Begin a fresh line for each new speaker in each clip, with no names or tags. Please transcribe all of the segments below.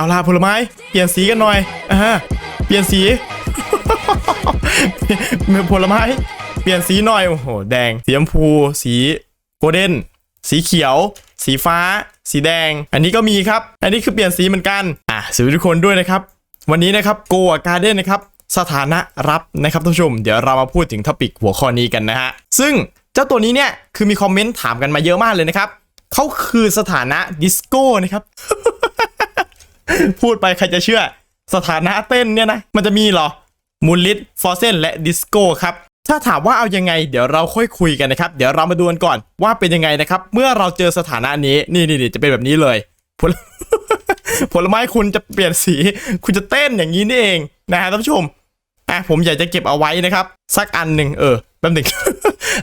เอาล่ะผลไม้เปลี่ยนสีกันหน่อยอ่าเปลี่ยนสีผลไม้เปลี่ยนสีหน่อยโอ้โหแดงสีชมพู สีโกลเด้นสีเขียว สีฟ้า สีแดง อันนี้ก็มีครับ อันนี้คือเปลี่ยนสีเหมือนกันอะสวัสดีทุกคนด้วยนะครับวันนี้นะครับโกะการ์เด้นนะครับสถานะรับนะครับท่านผู้ชม เดี๋ยวเรามาพูดถึงท็อปิกหัวข้อนี้กันนะฮะซึ่งเจ้าตัวนี้เนี่ยคือมีคอมเมนต์ถามกันมาเยอะมากเลยนะครับเขาคือสถานะดิสโก้นะครับ พูดไปใครจะเชื่อ สถานะเต้นเนี่ยนะ มันจะมีเหรอมูลลิทฟอร์เซนและดิสโก้ครับถ้าถามว่าเอายังไงเดี๋ยวเราค่อยคุยกันนะครับ เดี๋ยวเรามาดูกันก่อนว่าเป็นยังไงนะครับ เมื่อเราเจอสถานะนี้นี่นี่นี่จะเป็นแบบนี้เลยผลผลไม้คุณจะเปลี่ยนสี คุณจะเต้นอย่างนี้นี่เองนะฮะท่านผู้ชมอะผมอยากจะเก็บเอาไว้นะครับ สักอันหนึ่งเออแป๊บหนึ่ง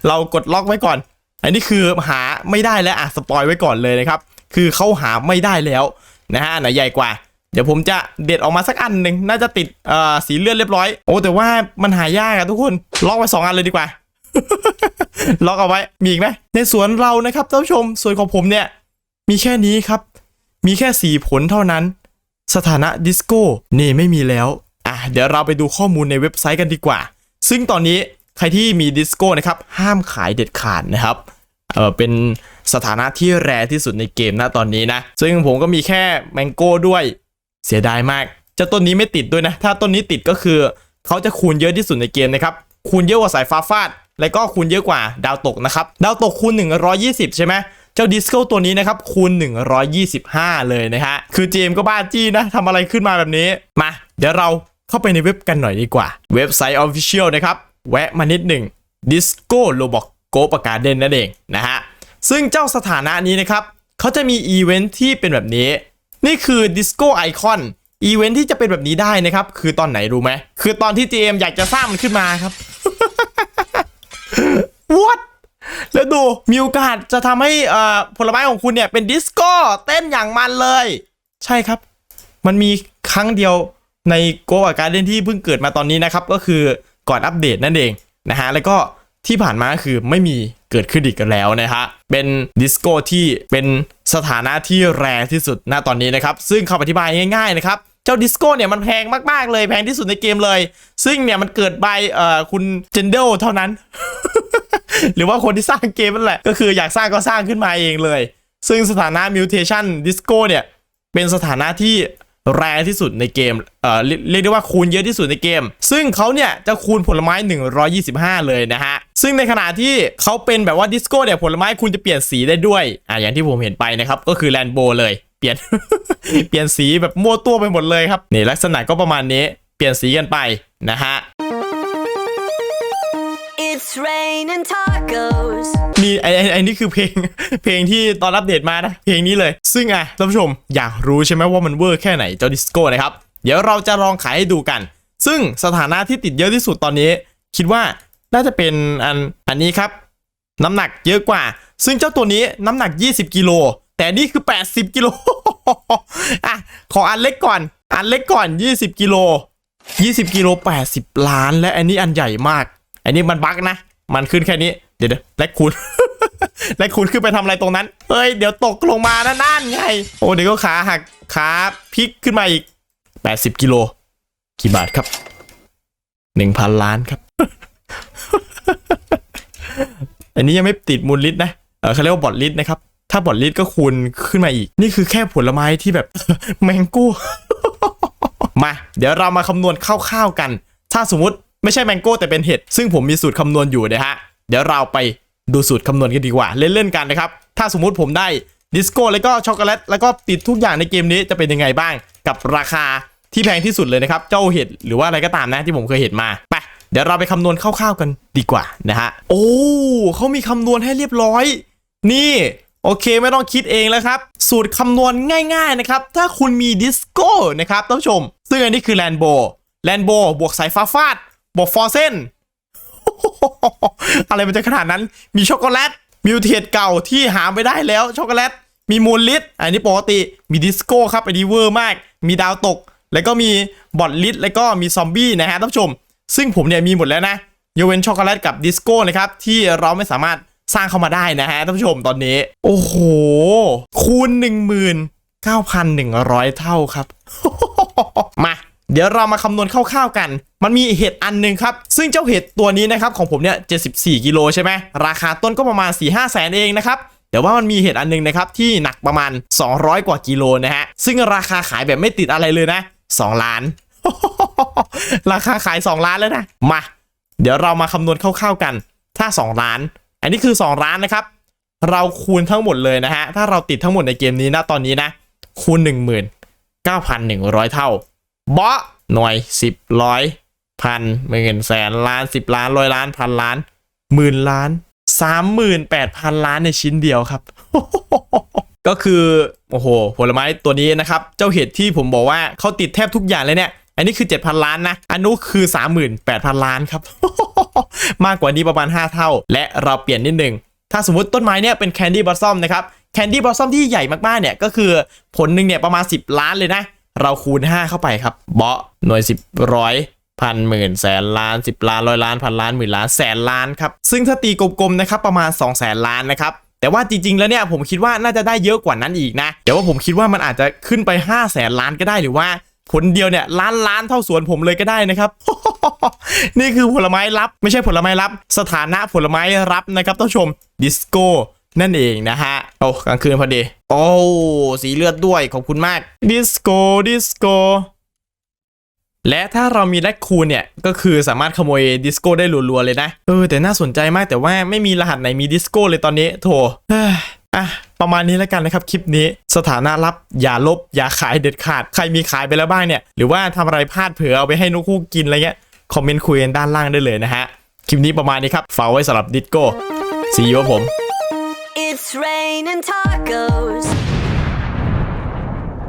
เรากดล็อกไว้ก่อน อันนี้คือหาไม่ได้แล้วอะสปอยไว้ก่อนเลยนะครับ คือเขาหาไม่ได้แล้ว นะฮะอันไหนใหญ่กว่า เดี๋ยวผมจะเด็ดออกมาสักอันหนึ่งน่าจะติดเอ่อสีเลือดเรียบร้อย โอ้แต่ว่ามันหายากอะทุกคนล็อกไว้สองอันเลยดีกว่า ล็อกเอาไว้ มีอีกไหมในสวนเรานะครับท่านผู้ชมสวนของผมเนี่ย มีแค่นี้ครับ มีแค่สีผลเท่านั้น สถานะดิสโก้นี่ไม่มีแล้วอะเดี๋ยวเราไปดูข้อมูลในเว็บไซต์กันดีกว่า ซึ่งตอนนี้ใครที่มีดิสโก้นะครับห้ามขายเด็ดขาดนะครับเออเป็น สถานะที่แรที่สุดในเกมนะตอนนี้นะ ซึ่งผมก็มีแค่แมงโก้ด้วยเสียดายมากเจ้าต้นนี้ไม่ติดด้วยนะ ถ้าต้นนี้ติดก็คือ เขาจะคูณเยอะที่สุดในเกมนะครับ คูณเยอะกว่าสายฟ้าฟาด แล้วก็คูณเยอะกว่าดาวตกนะครับ ดาวตกคูณ 120 ใช่ไหมเจ้าดิสโก้ตัวนี้นะครับคูณ 125 เลยนะฮะ คือเจมก็บ้าจี้นะทำอะไรขึ้นมาแบบนี้ มา เดี๋ยวเราเข้าไปในเว็บกันหน่อยดีกว่า เว็บไซต์ Official นะครับ แวะมานิดหนึ่ง Disco Roblox Go ประกาศเด่นนั่นเองนะฮะ ซึ่งเจ้าสถานะนี้นะครับเขาจะมีอีเวนท์ที่เป็นแบบนี้ นี่คือ Disco Icon อีเวนท์ที่จะเป็นแบบนี้ได้นะครับ คือตอนไหนรู้ไหม คือตอนที่ GM อยากจะสร้างมันขึ้นมาครับ What แล้วดูมีโอกาสจะทำให้อ่อผลไม้ของคุณเนี่ยเป็นดิสโก้เต้นอย่างมันเลย ใช่ครับ มันมีครั้งเดียวในโกวาการ์เดนที่เพิ่งเกิดมาตอนนี้นะครับ ก็คือก่อนอัปเดตนั่นเองนะฮะแล้วก็ ที่ผ่านมาคือไม่มีเกิดขึ้นอีกแล้วนะฮะ เป็นดิสโก้ที่เป็นสถานะที่แรงที่สุดณตอนนี้นะครับ ซึ่งคำอธิบายง่ายๆนะครับ เจ้าดิสโก้เนี่ยมันแพงมากๆเลยแพงที่สุดในเกมเลย ซึ่งเนี่ยมันเกิดใบเอ่อคุณเจนเดลเท่านั้น หรือว่าคนที่สร้างเกมนั่นแหละ ก็คืออยากสร้างก็สร้างขึ้นมาเองเลย ซึ่งสถานะ mutation disco เนี่ยเป็นสถานะที่ แรงที่สุดในเกมเอ่อเรียกได้ว่าคูณเยอะที่สุดในเกม ซึ่งเขาเนี่ยจะคูณผลไม้ 125 เลยนะฮะ ซึ่งในขณะที่เขาเป็นแบบว่าดิสโก้เนี่ยผลไม้คุณจะเปลี่ยนสีได้ด้วยอ่าอย่างที่ผมเห็นไปนะครับก็คือแลนโบเลยเปลี่ยนเปลี่ยนสีแบบมั่วตัวไปหมดเลยครับนี่ลักษณะก็ประมาณนี้เปลี่ยนสีกันไปนะฮะ
It's raining tacos.
นี่ไอ้ไอ้นี่คือเพลงเพลงที่ตอนอัปเดตมานะ เพลงนี้เลย ซึ่งอะท่านผู้ชมอยากรู้ใช่ไหมว่ามันเวอร์แค่ไหนเจ้าดิสโก้นะครับ เดี๋ยวเราจะลองขายให้ดูกัน ซึ่งสถานะที่ติดเยอะที่สุดตอนนี้ คิดว่าน่าจะเป็นอันอันนี้ครับ น้ำหนักเยอะกว่า ซึ่งเจ้าตัวนี้น้ำหนัก 20 กิโล แต่นี่คือ 80 กิโลอะขออันเล็กก่อน อันเล็กก่อน 20 กิโล 20 กิโล 80 ล้าน และอันนี้อันใหญ่มาก อันนี้มันบั๊กนะ มันขึ้นแค่นี้ เดี๋ยวแลกคุณแลกคุณขึ้นไปทำอะไรตรงนั้น เฮ้ย เดี๋ยวตกลงมานะนั่นไง โอ้เดี๋ยวก็ขาหักขาพลิกขึ้นมาอีก 80กิโลกี่บาทครับ 1,000 ล้านครับ อันนี้ยังไม่ติดมูลลิตรนะ เออเขาเรียกว่าบอดลิตรนะครับ ถ้าบอดลิตรก็คูณขึ้นมาอีก นี่คือแค่ผลไม้ที่แบบแมงโก้มา เดี๋ยวเรามาคำนวณคร่าวๆกัน ถ้าสมมติ ไม่ใช่แมงโก้แต่เป็นเห็ด ซึ่งผมมีสูตรคำนวณอยู่นะฮะ เดี๋ยวเราไปดูสูตรคำนวณกันดีกว่า เล่นๆกันนะครับ ถ้าสมมุติผมได้ดิสโก้แล้วก็ช็อกโกแลตแล้วก็ติดทุกอย่างในเกมนี้จะเป็นยังไงบ้าง กับราคาที่แพงที่สุดเลยนะครับ เจ้าเห็ดหรือว่าอะไรก็ตามนะที่ผมเคยเห็นมาไปเดี๋ยวเราไปคำนวณคร่าวๆกันดีกว่านะฮะโอ้เขามีคำนวณให้เรียบร้อย นี่โอเคไม่ต้องคิดเองแล้วครับ สูตรคำนวณง่าย ๆนะครับ ถ้าคุณมีดิสโก้นะครับท่านผู้ชม ซึ่งอันนี้คือแลนโบแลนโบบวกสายฟ้าฟาด บวกฟอร์เซนอะไรมันจะขนาดนั้น มีช็อกโกแลต มิวเทดเก่าที่หาไม่ได้แล้ว ช็อกโกแลต มีมูลลิตอันนี้ปกติ มีดิสโก้ครับอันนี้เวอร์มาก มีดาวตก แล้วก็มีบอดลิตแล้วก็มีซอมบี้นะฮะท่านผู้ชม ซึ่งผมเนี่ยมีหมดแล้วนะยกเว้นช็อกโกแลตกับดิสโก้นะครับ ที่เราไม่สามารถสร้างเข้ามาได้นะฮะท่านผู้ชมตอนนี้ โอ้โห คูณ 1 9,100 เท่าครับ ม เดี๋ยวเรามาคำนวณคร่าวๆกัน มันมีเห็ดอันหนึ่งครับ ซึ่งเจ้าเห็ดตัวนี้นะครับของผมเนี่ย74กิโลใช่ไหมราคาต้นก็ประมาณ 4-5แสนเองนะครับแต่ว่ามันมีเห็ดอันหนึงนะครับที่หนักประมาณ 200 กว่ากิโลนะฮะซึ่งราคาขายแบบไม่ติดอะไรเลยนะ 2 ล้าน ราคาขาย 2 ล้านแล้วนะมา เดี๋ยวเรามาคำนวณคร่าวๆกัน ถ้า 2 ล้าน อันนี้คือ 2 ล้านนะครับ เราคูณทั้งหมดเลยนะฮะถ้าเราติดทั้งหมดในเกมนี้นะตอนนี้นะคูณ 19,100 เท่า เบาะหน่วย10ร้อยพันหมื่นแสนล้าน10ล้านร้อยล้านพันล้านหมื่นล้าน38,000ล้านในชิ้นเดียวครับ ก็คือโอ้โหผลไม้ตัวนี้นะครับ เจ้าเห็ดที่ผมบอกว่าเขาติดแทบทุกอย่างเลยเนี่ย อันนี้คือ 7,000 ล้านนะ อันนู้นคือ 38,000 ล้านครับ มากกว่านี้ประมาณ 5 เท่า และเราเปลี่ยนนิดนึง ถ้าสมมติต้นไม้เนี่ยเป็นแคนดี้บอ s ซอมนะครับแคนดี้บอ s ซอมที่ใหญ่มากๆเนี่ยก็คือผลหนึ่งเนี่ยประมาณ 10 ล้านเลยนะ เราคูณ 5 เข้าไปครับเบาะหน่วย 10ร้อยพันหมื่นแสนล้าน10ล้านร้อยล้านพันล้านหมื่นล้านแสนล้านครับ ซึ่งถ้าตีกลมๆนะครับประมาณ 2 0 0แสนล้านนะครับแต่ว่าจริงๆ แล้วเนี่ยผมคิดว่าน่าจะได้เยอะกว่านั้นอีกนะแต่ว่าผมคิดว่ามันอาจจะขึ้นไป 5 0 0แสนล้านก็ได้หรือว่าผลเดียวเนี่ยล้านล้านเท่าสวนผมเลยก็ได้นะครับ นี่คือผลไม้ลับไม่ใช่ผลไม้ลับ สถานะผลไม้รับนะครับท่านผู้ชมดิสโก้ นั่นเองนะฮะ โอ้กลางคืนพอดี โอ้สีเลือดด้วยขอบคุณมาก ดิสโก้ดิสโก้และถ้าเรามีแลคคูนเนี่ย ก็คือสามารถขโมยดิสโก้ได้รัวๆเลยนะ เออ แต่น่าสนใจมากแต่ว่าไม่มีรหัสไหนมีดิสโก้เลยตอนนี้โถเอ้ยอะประมาณนี้แล้วกันนะครับคลิปนี้สถานะลับอย่าลบอย่าขายเด็ดขาด ใครมีขายไปแล้วบ้างเนี่ย หรือว่าทำอะไรพลาดเผื่อเอาไปให้นกคู่กินอะไรเงี้ยคอมเมนต์คุยกันด้านล่างได้เลยนะฮะ คลิปนี้ประมาณนี้ครับฝากไว้สำหรับดิสโก้ซีอีโอผม
It's raining tacos.